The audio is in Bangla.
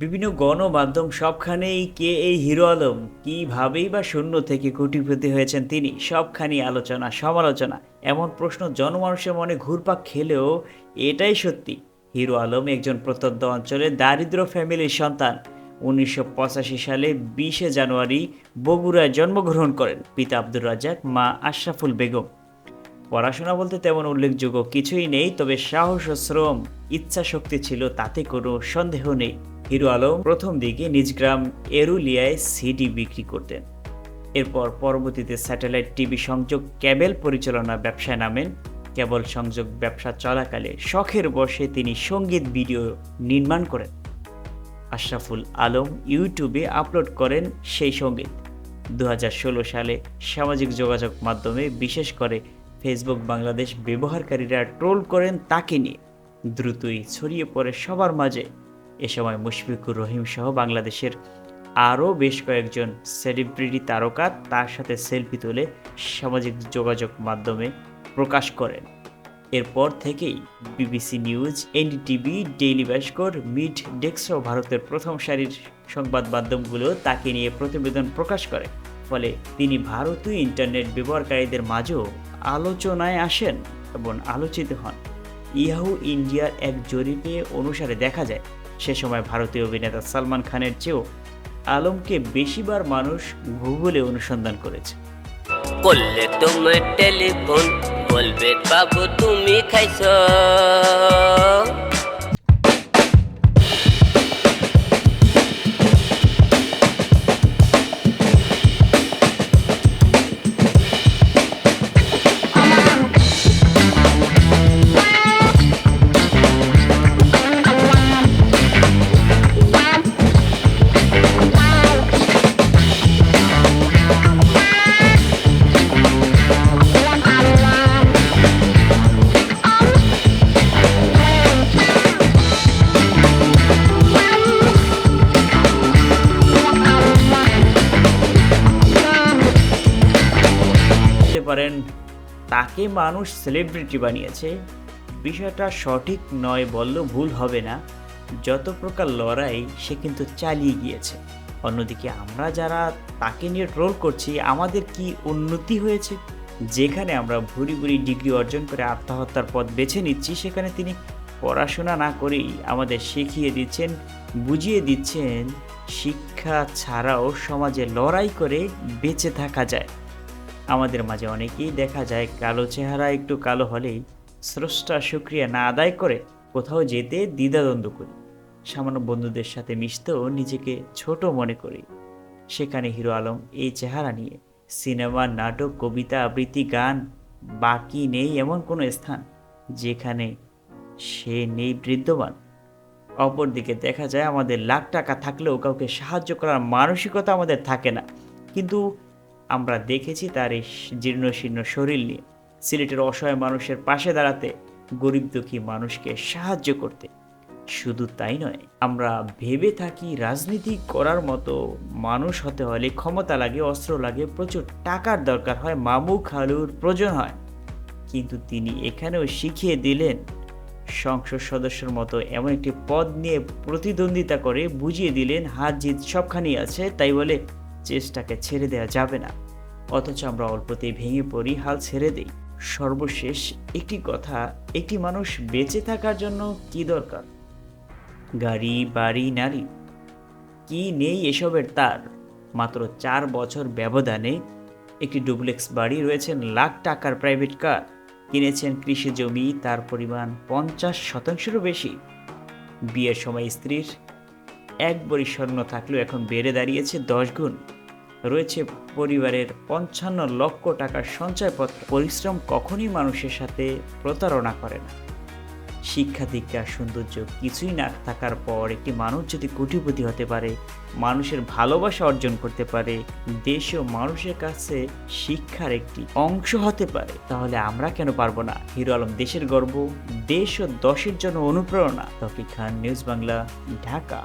বিভিন্ন গণমাধ্যম সবখানেই কে এই হিরো আলম, কীভাবেই বা শূন্য থেকে কোটিপতি হয়েছেন তিনি সবখানি আলোচনা, সমালোচনা, এমন প্রশ্ন জনমানুষের মনে ঘুরপাক খেলেও এটাই সত্যি। হিরো আলম একজন প্রত্যন্ত অঞ্চলের দারিদ্র ফ্যামিলির সন্তান। উনিশশো পঁচাশি সালে বিশে জানুয়ারি বগুড়ায় জন্মগ্রহণ করেন পিতা আব্দুর রাজাক মা আশরাফুল বেগম। পড়াশোনা বলতে তেমন উল্লেখযোগ্য কিছুই নেই, তবে সাহস ও শ্রম ইচ্ছা শক্তি ছিল, তাতে কোনো সন্দেহ নেই। হিরো আলম প্রথম দিকে নিজ গ্রাম এরুলিয়ায় সিডি বিক্রি করতেন। এরপর পরবর্তীতে স্যাটেলাইট টিভি সংযোগ ক্যাবেল পরিচালনা ব্যবসায় নামেন। কেবল সংযোগ ব্যবসা চলাকালে শখের বসে তিনি সংগীত ভিডিও নির্মাণ করেন। আশরাফুল আলম ইউটিউবে আপলোড করেন সেই সংগীত। দু হাজার ষোলো সালে সামাজিক যোগাযোগ মাধ্যমে, বিশেষ করে ফেসবুক বাংলাদেশ ব্যবহারকারীরা ট্রোল করেন তাকে নিয়ে। দ্রুতই ছড়িয়ে পড়ে সবার মাঝে এ সময় মুশফিকুর রহিম সহ বাংলাদেশের আরও বেশ কয়েকজন সেলিব্রিটি তারকা তার সাথে সেলফি তুলে সামাজিক যোগাযোগ মাধ্যমে প্রকাশ করেন। এরপর থেকেই BBC news NDTV daily Bhaskar mid ডেস্কসহ ভারতের প্রথম সারির সংবাদ মাধ্যমগুলো তাকে নিয়ে প্রতিবেদন প্রকাশ করে। ফলে তিনি ভারতীয় ইন্টারনেট ব্যবহারকারীদের মাঝেও আলোচনায় আসেন এবং আলোচিত হন। ইয়াহু ইন্ডিয়ার এক জরিপে অনুসারে দেখা যায় সে সময় ভারতীয় অভিনেতা সালমান খানের চেয়েও আলমকে বেশিবার মানুষ গুগলে অনুসন্ধান করেছে। করলে তোমার টেলিফোন, বলবে বাবু তুমি খাইছ। পারেন তাকে মানুষ সেলিব্রিটি বানিয়েছে। বিষয়টা সঠিক নয় বললেও ভুল হবে না। যত প্রকার লড়াই, সে কিন্তু চালিয়ে গিয়েছে। অন্যদিকে আমরা যারা তাকে নিয়ে ট্রোল করছি, আমাদের কি উন্নতি হয়েছে? যেখানে আমরা ভুরি ভুরি ডিগ্রি অর্জন করে আত্মহত্যার পথ বেছে নিচ্ছি, সেখানে তিনি পড়াশোনা না করেই আমাদের শিখিয়ে দিচ্ছেন, বুঝিয়ে দিচ্ছেন, শিক্ষা ছাড়াও সমাজে লড়াই করে বেঁচে থাকা যায়। আমাদের মাঝে অনেকেই দেখা যায় কালো চেহারা একটু কালো হলেই স্রষ্টা শুক্রিয়া না আদায় করে কোথাও যেতে দ্বিধাদ্বন্দ্ব করি। সামান্য বন্ধুদের সাথে মিশতেও নিজেকে ছোট মনে করি। সেখানে হিরো আলম এই চেহারা নিয়ে সিনেমা, নাটক, কবিতা, আবৃত্তি, গান, বাকি নেই এমন কোনো স্থান যেখানে সে নেই বৃদ্ধমান অপরদিকে দেখা যায় আমাদের লাখ টাকা থাকলেও কাউকে সাহায্য করার মানসিকতা আমাদের থাকে না। কিন্তু আমরা দেখেছি তার এই জীর্ণ শীর্ণ শরীর নিয়ে। সিলেটের অসহায় মানুষের পাশে দাঁড়াতে গরিব দুঃখী মানুষকে সাহায্য করতে। শুধু তাই নয়, আমরা ভেবে থাকি রাজনীতি করার মতো মানুষ হতে হলে ক্ষমতা লাগে, অস্ত্র লাগে, প্রচুর টাকার দরকার হয়, মামু খালুর প্রয়োজন হয়। কিন্তু তিনি এখানেও শিখিয়ে দিলেন, সংসদ সদস্যের মতো এমন একটি পদ নিয়ে প্রতিদ্বন্দ্বিতা করে বুঝিয়ে দিলেন হাত জিত সবখানি আছে, তাই বলে চেষ্টাকে ছেড়ে দেওয়া যাবে না। অথচ আমরা অল্পতেই ভেঙে পড়ি, হাল ছেড়ে দেই। সর্বশেষ একটি কথা, একটি মানুষ বেঁচে থাকার জন্য কি দরকার? গাড়ি, বাড়ি, নারী। কি নেই এসবের তার? মাত্র চার বছর ব্যবধানে একটি ডুপ্লেক্স বাড়ি রয়েছেন লাখ টাকার প্রাইভেট কার। কিনেছেন কৃষি জমি, তার পরিমাণ পঞ্চাশ শতাংশেরও বেশি। বিয়ের সময় স্ত্রীর এক বড়ি স্বর্ণ থাকলেও এখন বেড়ে দাঁড়িয়েছে দশ গুণ। রয়েছে পরিবারের পঞ্চান্ন লক্ষ টাকার সঞ্চয়পত্র। পরিশ্রম কখনই মানুষের সাথে প্রতারণা করে না। শিক্ষা দীক্ষা, সৌন্দর্য কিছুই না থাকার পর একটি মানুষ যদি কোটিপতি হতে পারে, মানুষের ভালোবাসা অর্জন করতে পারে, দেশ ও মানুষের কাছে শিক্ষার একটি অংশ হতে পারে, তাহলে আমরা কেন পারব না? হিরো আলম দেশের গর্ব, দেশ ও দশের জন্য অনুপ্রেরণা। তফিক খান, নিউজ বাংলা, ঢাকা।